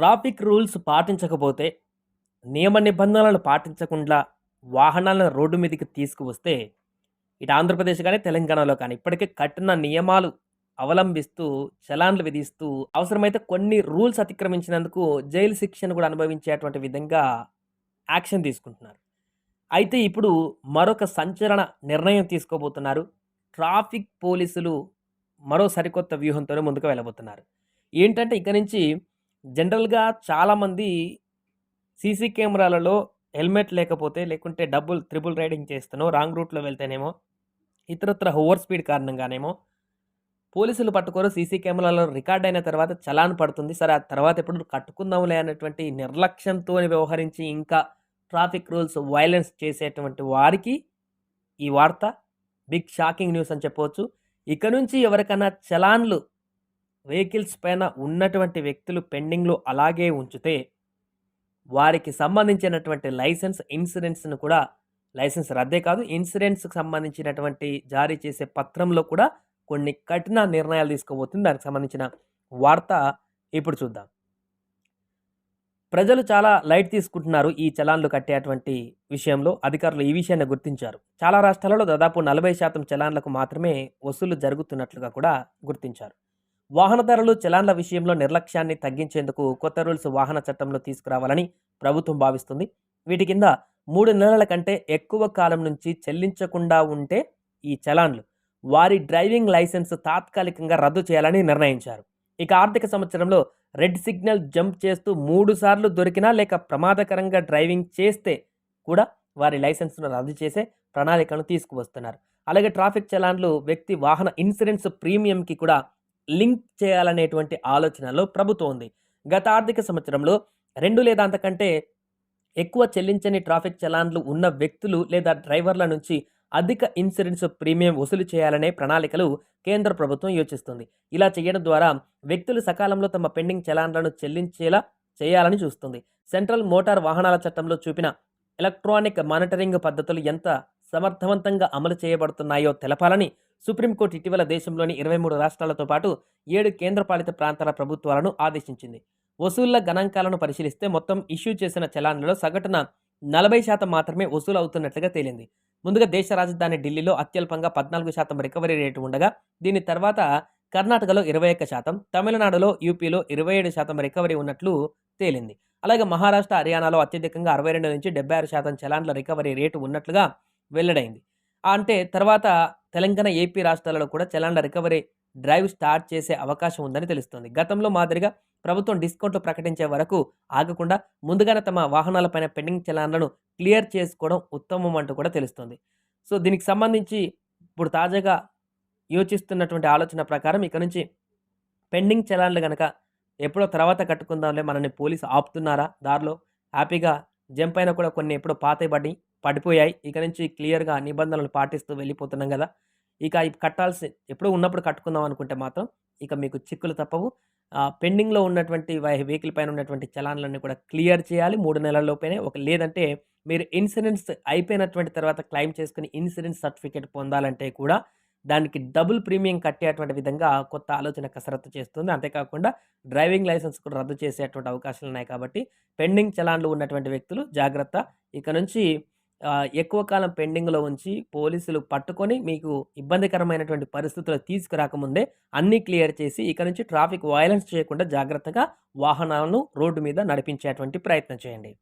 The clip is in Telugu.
ట్రాఫిక్ రూల్స్ పాటించకపోతే, నియమ నిబంధనలను పాటించకుండా వాహనాలను రోడ్డు మీదకి తీసుకువస్తే, ఇటు ఆంధ్రప్రదేశ్ కానీ తెలంగాణలో కానీ ఇప్పటికే కఠిన నియమాలు అవలంబిస్తూ, చలాన్లు విధిస్తూ, అవసరమైతే కొన్ని రూల్స్ అతిక్రమించినందుకు జైలు శిక్షను కూడా అనుభవించేటువంటి విధంగా యాక్షన్ తీసుకుంటున్నారు. అయితే ఇప్పుడు మరొక సంచలన నిర్ణయం తీసుకోబోతున్నారు. ట్రాఫిక్ పోలీసులు మరో సరికొత్త వ్యూహంతోనే ముందుకు వెళ్ళబోతున్నారు. ఏంటంటే ఇక నుంచి జనరల్‌గా చాలామంది సీసీ కెమెరాలలో హెల్మెట్ లేకపోతే, లేకుంటే డబుల్, త్రిబుల్ రైడింగ్ చేస్తేనో, రాంగ్ రూట్‌లో వెళ్తేనేమో, ఇతరత్ర ఓవర్ స్పీడ్ కారణంగానేమో పోలీసులు పట్టుకోరు. సీసీ కెమెరాలో రికార్డ్ అయిన తర్వాత చలాన్ పడుతుంది. సరే ఆ తర్వాత ఎప్పుడు కట్టుకుందాంలే అనేటువంటి నిర్లక్ష్యంతో వ్యవహరించి ఇంకా ట్రాఫిక్ రూల్స్ వైలెన్స్ చేసేటువంటి వారికి ఈ వార్త బిగ్ షాకింగ్ న్యూస్ అని చెప్పవచ్చు. ఇక నుంచి ఎవరికైనా చలాన్లు వెహికల్స్ పైన ఉన్నటువంటి వ్యక్తులు పెండింగ్‌లో అలాగే ఉంచితే, వారికి సంబంధించినటువంటి లైసెన్స్, ఇన్సూరెన్స్‌ను కూడా లైసెన్స్ రద్దే కాదు, ఇన్సూరెన్స్‌కి సంబంధించినటువంటి జారీ చేసే పత్రంలో కూడా కొన్ని కఠిన నిర్ణయాలు తీసుకోబోతుంది. దానికి సంబంధించిన వార్త ఇప్పుడు చూద్దాం. ప్రజలు చాలా లైట్ తీసుకుంటున్నారు ఈ చలాన్లు కట్టేటువంటి విషయంలో. అధికారులు ఈ విషయాన్ని గుర్తించారు. చాలా రాష్ట్రాలలో దాదాపు 40% చలాన్లకు మాత్రమే వసూలు జరుగుతున్నట్లుగా కూడా గుర్తించారు. వాహనదారులు చలాన్ల విషయంలో నిర్లక్ష్యాన్ని తగ్గించేందుకు కొత్త రూల్స్ వాహన చట్టంలో తీసుకురావాలని ప్రభుత్వం భావిస్తుంది. వీటి కింద మూడు నెలల కంటే ఎక్కువ కాలం నుంచి చెల్లించకుండా ఉంటే ఈ చలాన్లు వారి డ్రైవింగ్ లైసెన్స్ తాత్కాలికంగా రద్దు చేయాలని నిర్ణయించారు. ఇక ఆర్థిక సంవత్సరంలో రెడ్ సిగ్నల్ జంప్ చేస్తూ మూడు సార్లు దొరికినా లేక ప్రమాదకరంగా డ్రైవింగ్ చేస్తే కూడా వారి లైసెన్స్‌ను రద్దు చేసే ప్రణాళికను తీసుకువస్తున్నారు. అలాగే ట్రాఫిక్ చలాన్లు వ్యక్తి వాహన ఇన్సూరెన్స్ ప్రీమియంకి కూడా లింక్ చేయాలనేటువంటి ఆలోచనలో ప్రభుత్వం ఉంది. గత ఆర్థిక సంవత్సరంలో రెండు లేదా అంతకంటే ఎక్కువ చెల్లించని ట్రాఫిక్ చలాన్లు ఉన్న వ్యక్తులు లేదా డ్రైవర్ల నుంచి అధిక ఇన్సూరెన్స్ ప్రీమియం వసూలు చేయాలనే ప్రణాళికలు కేంద్ర ప్రభుత్వం యోచిస్తుంది. ఇలా చేయడం ద్వారా వ్యక్తులు సకాలంలో తమ పెండింగ్ చలాన్లను చెల్లించేలా చేయాలని చూస్తుంది. సెంట్రల్ మోటార్ వాహనాల చట్టంలో చూపిన ఎలక్ట్రానిక్ మానిటరింగ్ పద్ధతులు ఎంత సమర్థవంతంగా అమలు చేయబడుతున్నాయో తెలపాలని సుప్రీంకోర్టు ఇటీవల దేశంలోని 23 రాష్ట్రాలతో పాటు ఏడు కేంద్రపాలిత ప్రాంతాల ప్రభుత్వాలను ఆదేశించింది. వసూళ్ళ గణాంకాలను పరిశీలిస్తే మొత్తం ఇష్యూ చేసిన చలాన్లలో సగటున 40% మాత్రమే వసూలు అవుతున్నట్లుగా తేలింది. ముందుగా దేశ రాజధాని ఢిల్లీలో అత్యల్పంగా 14% రికవరీ రేటు ఉండగా, దీని తర్వాత కర్ణాటకలో 21%, తమిళనాడులో, యూపీలో 27% రికవరీ ఉన్నట్లు తేలింది. అలాగే మహారాష్ట్ర, హర్యానాలో అత్యధికంగా 62-76% చలాన్ల రికవరీ రేటు ఉన్నట్లుగా వెల్లడైంది. అంటే తర్వాత తెలంగాణ, ఏపీ రాష్ట్రాలలో కూడా చలాన్ల రికవరీ డ్రైవ్ స్టార్ట్ చేసే అవకాశం ఉందని తెలుస్తోంది. గతంలో మాదిరిగా ప్రభుత్వం డిస్కౌంట్లు ప్రకటించే వరకు ఆగకుండా ముందుగానే తమ వాహనాలపైన పెండింగ్ చలాన్లను క్లియర్ చేసుకోవడం ఉత్తమం అంటూ కూడా తెలుస్తోంది. సో దీనికి సంబంధించి ఇప్పుడు తాజాగా యోచిస్తున్నటువంటి ఆలోచన ప్రకారం ఇక నుంచి పెండింగ్ చలాన్లు గనక ఎప్పుడో తర్వాత కట్టుకుందాంలే మనల్ని పోలీసు ఆపుతున్నారా దారిలో హ్యాపీగా జంప్ అయినా కూడా కొన్ని ఎప్పుడో పాతయి పడిపోయాయి. ఇక నుంచి క్లియర్‌గా నిబంధనలు పాటిస్తూ వెళ్ళిపోతున్నాం కదా ఇక ఇవి కట్టాల్సి ఎప్పుడు ఉన్నప్పుడు కట్టుకుందాం అనుకుంటే మాత్రం ఇక మీకు చిక్కులు తప్పవు. పెండింగ్‌లో ఉన్నటువంటి వెహికల్ పైన ఉన్నటువంటి చలాన్లన్నీ కూడా క్లియర్ చేయాలి మూడు నెలల్లోపైనే ఒక లేదంటే మీరు ఇన్సూరెన్స్ అయిపోయినటువంటి తర్వాత క్లెయిమ్ చేసుకుని ఇన్సూరెన్స్ సర్టిఫికేట్ పొందాలంటే కూడా దానికి డబుల్ ప్రీమియం కట్టేటువంటి విధంగా కొత్త ఆలోచన కసరత్తు చేస్తుంది. అంతేకాకుండా డ్రైవింగ్ లైసెన్స్ కూడా రద్దు చేసేటువంటి అవకాశాలున్నాయి కాబట్టి పెండింగ్ చలాన్లు ఉన్నటువంటి వ్యక్తులు జాగ్రత్త. ఇక నుంచి ఎక్కువ కాలం పెండింగ్‌లో ఉంచి పోలీసులు పట్టుకొని మీకు ఇబ్బందికరమైనటువంటి పరిస్థితులు తీసుకురాకముందే అన్నీ క్లియర్ చేసి ఇక నుంచి ట్రాఫిక్ వయలెన్స్ చేయకుండా జాగ్రత్తగా వాహనాలను రోడ్డు మీద నడిపించేటువంటి ప్రయత్నం చేయండి.